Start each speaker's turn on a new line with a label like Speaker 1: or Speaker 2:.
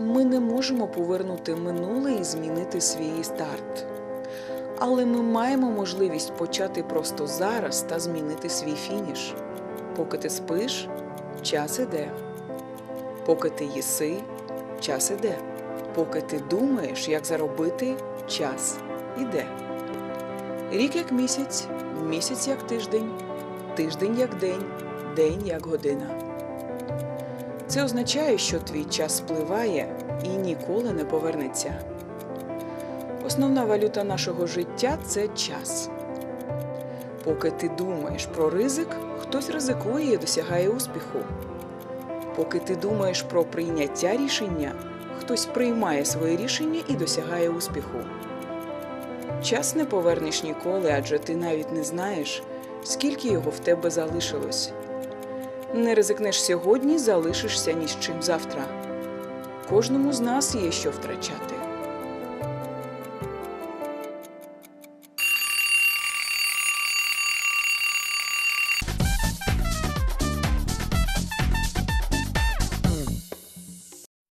Speaker 1: Ми не можемо повернути минуле і змінити свій старт. Але ми маємо можливість почати просто зараз та змінити свій фініш. Поки ти спиш, час іде. Поки ти їси, час іде. Поки ти думаєш, як заробити, час іде. Рік як місяць, місяць як тиждень, тиждень як день, день як година. Це означає, що твій час спливає і ніколи не повернеться. Основна валюта нашого життя це час. Поки ти думаєш про ризик, хтось ризикує і досягає успіху. Поки ти думаєш про прийняття рішення, хтось приймає своє рішення і досягає успіху. Час не повернеш ніколи, адже ти навіть не знаєш, скільки його в тебе залишилось. Не ризикнеш сьогодні, залишишся ні з чим завтра. Кожному з нас є що втрачати.